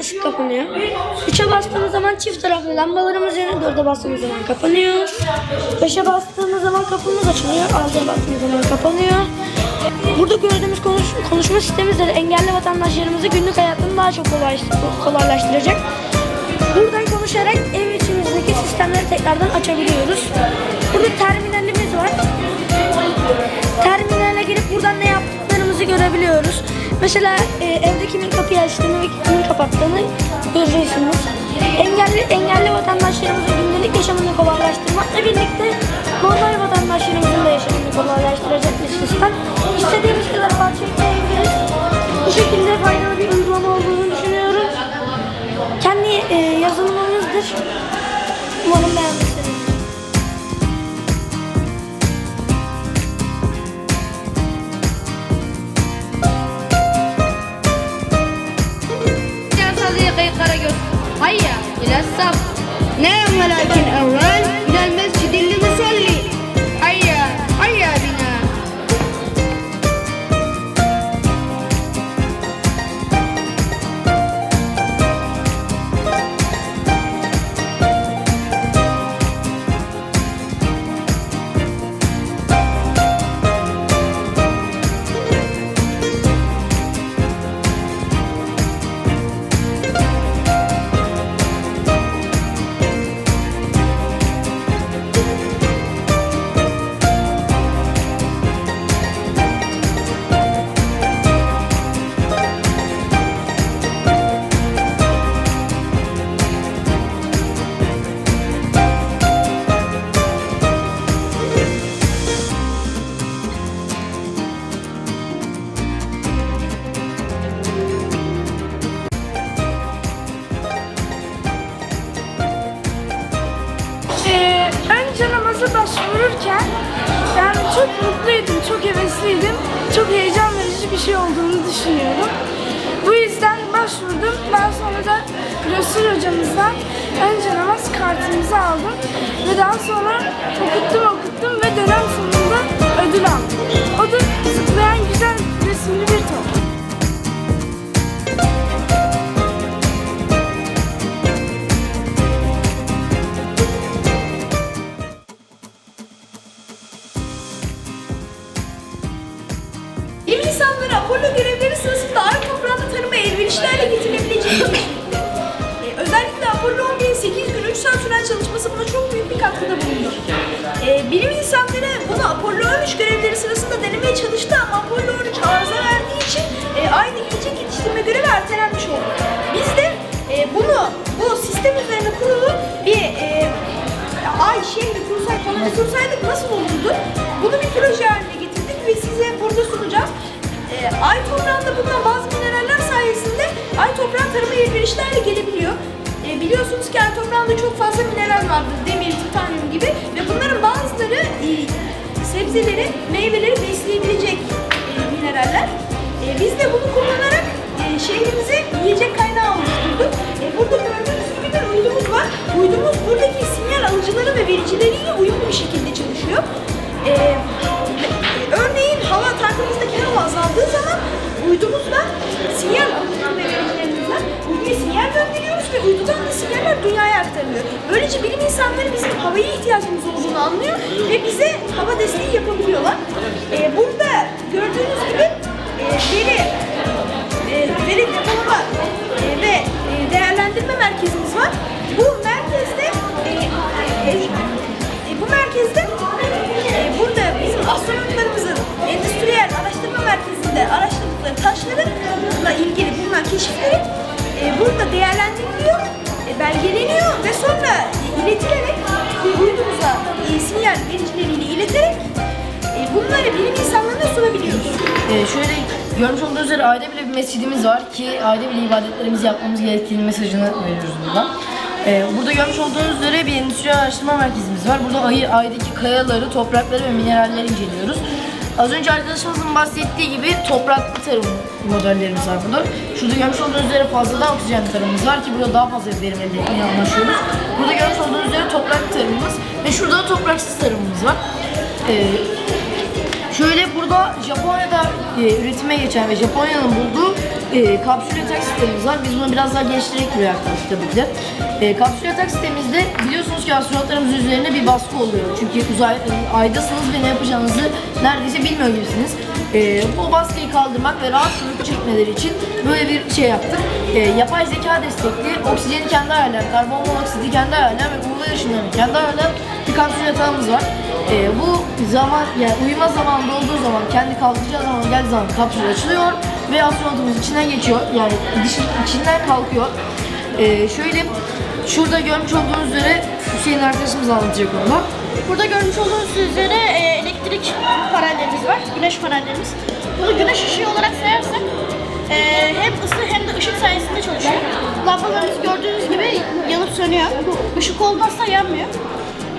ışık kapanıyor. 3'e bastığımız zaman çift taraflı lambalarımız yanıyor. 4'e bastığımız zaman kapanıyor. 5'e bastığımız zaman kapımız açılıyor. 6'ya bastığımız zaman kapanıyor. Burada gördüğümüz konuş, konuşma sistemimiz de engelli vatandaşlarımızı günlük hayatını daha çok kolay, kolaylaştıracak. Buradan konuşarak ev içimizdeki sistemleri tekrardan açabiliyoruz. Burada terminalimiz var. Terminale girip buradan ne yaptıklarımızı görebiliyoruz. Mesela e, evde kimin kapıyı açtığını ve kimin kapattığını göreceksiniz. Engelli, engelli vatandaşlarımızın gündelik yaşamını kolaylaştırmakla birlikte normal vatandaşlarımızın da yaşamını kolaylaştıracak bir sistem. İstediğimiz kadar parça ekleyebiliriz. Bu şekilde faydalı bir uygulama olduğunu düşünüyorum. Kendi e, yazılımımızdır. Umarım beğenmişsiniz. ولكن أول namaza başvururken ben çok mutluydum, çok hevesliydim. Çok heyecan verici bir şey olduğunu düşünüyorum. Bu yüzden başvurdum. Daha sonra da Resul hocamızdan önce namaz kartımızı aldım. Ve daha sonra okuttum okuttum ve dönem sonunda Bilim insanları bunu Apollo 13 görevleri sırasında denemeye çalıştı ama Apollo 13 arıza verdiği için e, aynı yiyecek yetiştirme görevi ertelenmiş oldu. Biz de e, bunu bu sistem üzerine kurulu bir e, ay şehri kursaydık, koloni kursaydık nasıl olurdu? Bunu bir proje haline getirdik ve size burada sunacağız. Ee, ay toprağında bulunan bazı mineraller sayesinde ay toprağı tarıma elverişlerle gelebiliyor. Ee, biliyorsunuz ki ay toprağında çok fazla mineral vardır. Demir, titanyum gibi ve bunların e, sebzeleri, meyveleri besleyebilecek e, mineraller. E, biz de bunu kullanarak e, şehrimize yiyecek kaynağı oluşturduk. E, burada gördüğünüz gibi bir uydumuz var. Uydumuz buradaki sinyal alıcıları ve vericileriyle uyumlu bir şekilde çalışıyor. E, havaya ihtiyacımız olduğunu anlıyor ve bize hava desteği yapabiliyorlar. E, burada gördüğünüz gibi e, veri e, veri depolama e, ve e, değerlendirme merkezimiz var. Bu merkezde e, e, e, bu merkezde e, burada bizim astronotlarımızın endüstriyel araştırma merkezinde araştırdıkları taşlarla ilgili bulunan keşifleri e, burada değerlendiriliyor, e, belgeleniyor ve sonra iletilerek e, uydumuza e, sinyal vericileriyle ileterek e, bunları bilim insanlarına sunabiliyoruz. Ee, şöyle görmüş olduğunuz üzere ayda bile bir mescidimiz var ki ayda bile ibadetlerimizi yapmamız gerektiğini mesajını veriyoruz buradan. Ee, burada görmüş olduğunuz üzere bir endüstri araştırma merkezimiz var. Burada ayı, aydaki kayaları, toprakları ve mineralleri inceliyoruz. Az önce arkadaşımızın bahsettiği gibi topraklı tarım modellerimiz var burada. Şurada görmüş olduğunuz üzere fazladan oksijen tarımımız var ki burada daha fazla verim elde etmeye amaçlıyoruz. Burada görmüş olduğunuz üzere toprak tarımımız ve şurada da topraksız tarımımız var. Ee, Şöyle burada Japonya'da e, üretime geçen ve Japonya'nın bulduğu e, kapsül yatak sistemimiz var. Biz bunu biraz daha geliştirerek buraya aktardık tabii ki de. E, kapsül yatak sistemimizde biliyorsunuz ki astronotlarımızın üzerine bir baskı oluyor. Çünkü uzay, e, aydasınız ve ne yapacağınızı neredeyse bilmiyor gibisiniz. E, bu baskıyı kaldırmak ve rahat sürüp çekmeleri için böyle bir şey yaptık. E, yapay zeka destekli, oksijeni kendi ayarlayan, karbon monoksidi kendi ayarlayan ve UV ışınlarını kendi ayarlayan bir kapsül yatağımız var. E, bu zaman, yani uyuma zamanında olduğu zaman, kendi kalkacağı zaman geldiği zaman kapsül açılıyor ve astronotumuz içinden geçiyor. Yani içinden kalkıyor. E, şöyle, şurada görmüş olduğunuz üzere Hüseyin arkadaşımız anlatacak onu. Burada görmüş olduğunuz üzere e, elektrik panellerimiz var, güneş panellerimiz. Bunu güneş ışığı olarak sayarsak e, hem ısı hem de ışık sayesinde çalışıyor. Lambalarımız gördüğünüz gibi yanıp sönüyor. Işık olmazsa yanmıyor.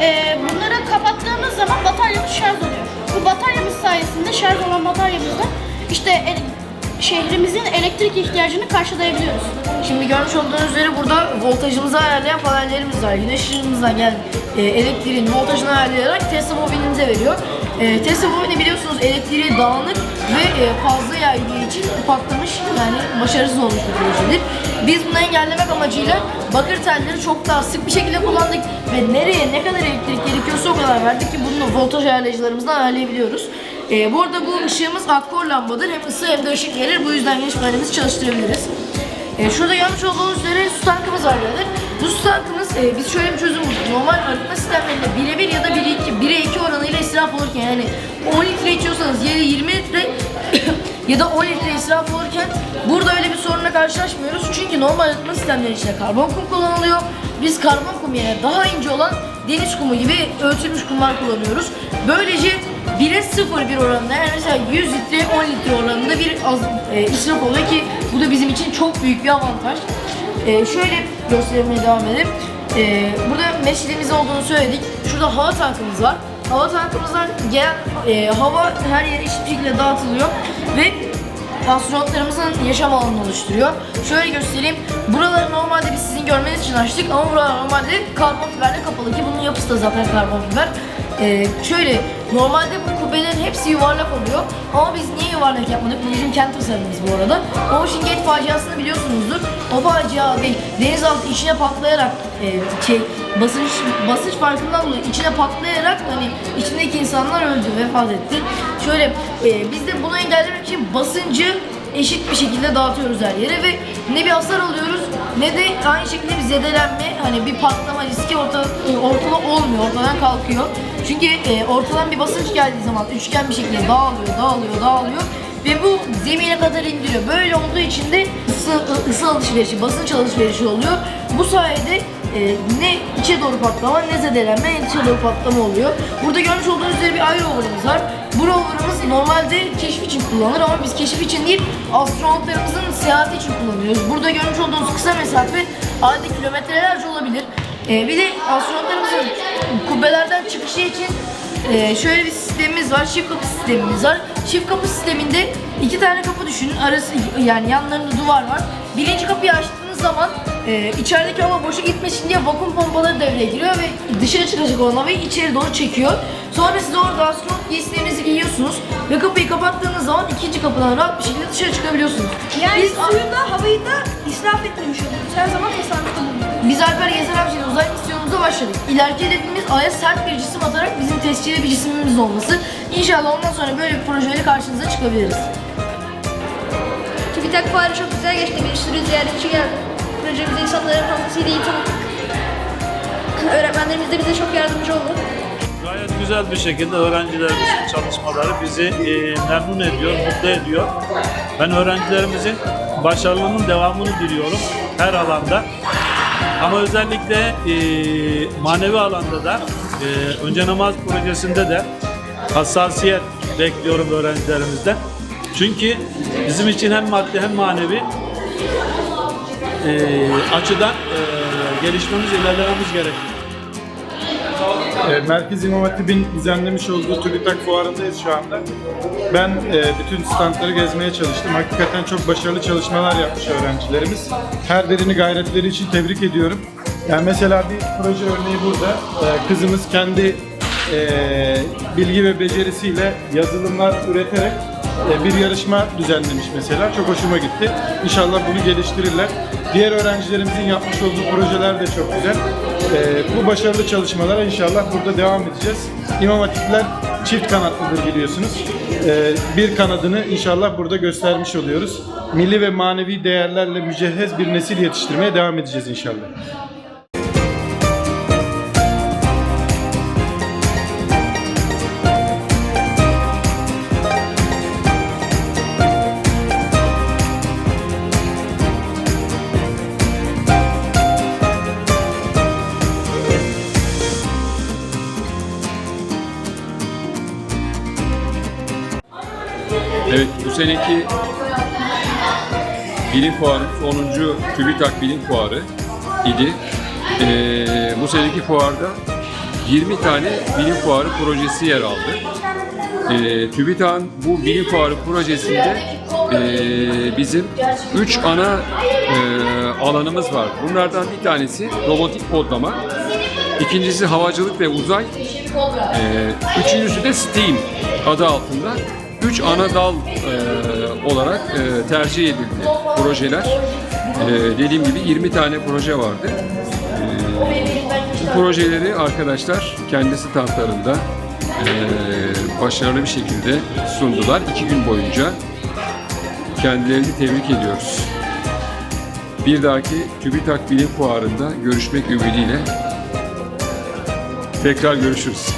E, bunları kapattığımız zaman bataryamız şarj oluyor. Bu bataryamız sayesinde şarj olan bataryamızla işte e- şehrimizin elektrik ihtiyacını karşılayabiliyoruz. Şimdi görmüş olduğunuz üzere burada voltajımızı ayarlayan panellerimiz var. Güneş ışığımızdan gelen elektriğin voltajını ayarlayarak Tesla bobinimize veriyor. E, Tesla bobini biliyorsunuz elektriği dağınık ve e, fazla yaydığı için patlamış yani başarısız olmuş bir projedir. Biz bunu engellemek amacıyla bakır telleri çok daha sık bir şekilde kullandık ve nereye ne kadar elektrik gerekiyorsa o kadar verdik ki bunu voltaj ayarlayıcılarımızdan ayarlayabiliyoruz. E, bu arada bu ışığımız akkor lambadır. Hem ısı hem de ışık verir. Bu yüzden güneş panelimizi çalıştırabiliriz. E, şurada görmüş olduğunuz üzere su tankımız var birader. Bu su tankımız e, biz şöyle bir çözüm bulduk. Normal arıtma sistemlerinde 1'e 1 ya da 1'e 2, 1'e 2 oranıyla israf olurken yani 10 litre içiyorsanız ya da 20 litre ya da 10 litre israf olurken burada öyle bir sorunla karşılaşmıyoruz. Çünkü normal arıtma sistemleri içinde karbon kum kullanılıyor. Biz karbon kum yerine daha ince olan deniz kumu gibi ölçülmüş kumlar kullanıyoruz. Böylece 1'e 0 bir oranında yani mesela 100 litre 10 litre oranında bir az, e, israf oluyor ki bu da bizim için çok büyük bir avantaj. E, şöyle göstermeye devam edelim. E, burada meşilimiz olduğunu söyledik. Şurada hava tankımız var. Hava tankımızdan gelen e, hava her yere eşit bir şekilde dağıtılıyor ve astronotlarımızın yaşam alanını oluşturuyor. Şöyle göstereyim. Buraları normalde biz sizin görmeniz için açtık ama buralar normalde karbon fiberle kapalı ki bunun yapısı da zaten karbon fiber. Ee, şöyle normalde bu kubbelerin hepsi yuvarlak oluyor ama biz niye yuvarlak yapmadık? Bu bizim kendi tasarımımız bu arada. Ocean Gate faciasını biliyorsunuzdur. O facia değil. Denizaltı içine patlayarak e, şey, basınç basınç farkından dolayı içine patlayarak hani içindeki insanlar öldü, vefat etti. Şöyle e, biz de bunu engellemek için basıncı eşit bir şekilde dağıtıyoruz her yere ve ne bir hasar alıyoruz ne de aynı şekilde bir zedelenme hani bir patlama riski orta, ortada olmuyor, ortadan kalkıyor. Çünkü e, ortadan bir basınç geldiği zaman üçgen bir şekilde dağılıyor, dağılıyor, dağılıyor ve bu zemine kadar indiriyor. Böyle olduğu için de ısı, ısı alışverişi, basınç alışverişi oluyor. Bu sayede e, ne içe doğru patlama ne zedelenme ne içe doğru patlama oluyor. Burada görmüş olduğunuz üzere bir ayrı rover'ımız var. Bu rover'ımız normalde keşif için kullanılır ama biz keşif için değil astronotlarımızın seyahati için kullanıyoruz. Burada görmüş olduğunuz kısa mesafe ayda kilometrelerce olabilir. E, bir de astronotlarımızın kubbelerden çıkışı için ee, şöyle bir sistemimiz var. Çift kapı sistemimiz var. Çift kapı sisteminde iki tane kapı düşünün. Arası yani yanlarında duvar var. Birinci kapıyı açtığınız zaman e, içerideki hava boşa gitmesin diye vakum pompaları devreye giriyor ve dışarı çıkacak olan havayı içeri doğru çekiyor. Sonra siz orada astronot giysilerinizi giyiyorsunuz ve kapıyı kapattığınız zaman ikinci kapıdan rahat bir şekilde dışarı çıkabiliyorsunuz. Yani Biz suyu da havayı da israf etmemiş oluyoruz. Her zaman tasarrufta bulunuyoruz. Biz Alper Gezer Avcı'yla uzay misyonumuza başladık. İleriki hedefimiz Ay'a sert bir cisim atarak bizim tescilli bir cisimimiz olması. İnşallah ondan sonra böyle bir projeyle karşınıza çıkabiliriz. TÜBİTAK fuarı çok güzel geçti. Bir sürü ziyaretçi geldi. Projemize insanları fazlasıyla iyi tanıdık. Öğretmenlerimiz de bize çok yardımcı oldu. Gayet güzel bir şekilde öğrencilerimizin çalışmaları bizi e, memnun ediyor, mutlu ediyor. Ben öğrencilerimizin başarılının devamını diliyorum her alanda. Ama özellikle e, manevi alanda da e, önce namaz projesinde de hassasiyet bekliyorum öğrencilerimizden. Çünkü bizim için hem maddi hem manevi e, açıdan e, gelişmemiz, ilerlememiz gerekiyor. E, Merkez İmam Hatip'in düzenlemiş olduğu TÜBİTAK fuarındayız şu anda. Ben e, bütün standları gezmeye çalıştım. Hakikaten çok başarılı çalışmalar yapmış öğrencilerimiz. Her birini gayretleri için tebrik ediyorum. Yani mesela bir proje örneği burada. E, kızımız kendi e, bilgi ve becerisiyle yazılımlar üreterek bir yarışma düzenlemiş mesela. Çok hoşuma gitti. İnşallah bunu geliştirirler. Diğer öğrencilerimizin yapmış olduğu projeler de çok güzel. E, bu başarılı çalışmalara inşallah burada devam edeceğiz. İmam Hatipler çift kanatlıdır biliyorsunuz. E, bir kanadını inşallah burada göstermiş oluyoruz. Milli ve manevi değerlerle mücehhez bir nesil yetiştirmeye devam edeceğiz inşallah. Seneki bilim fuarı 10. TÜBİTAK Bilim Fuarı idi. Ee, bu seneki fuarda 20 tane bilim fuarı projesi yer aldı. Ee, TÜBİTAK'ın bu bilim fuarı projesinde ee, bizim 3 ana ee, alanımız var. Bunlardan bir tanesi robotik kodlama, ikincisi havacılık ve uzay, ee, üçüncüsü de STEAM adı altında üç ana dal e, olarak e, tercih edildi projeler. E, dediğim gibi 20 tane proje vardı. E, bu projeleri arkadaşlar kendi standlarında e, başarılı bir şekilde sundular. iki gün boyunca kendilerini tebrik ediyoruz. Bir dahaki TÜBİTAK Bilim Fuarı'nda görüşmek ümidiyle tekrar görüşürüz.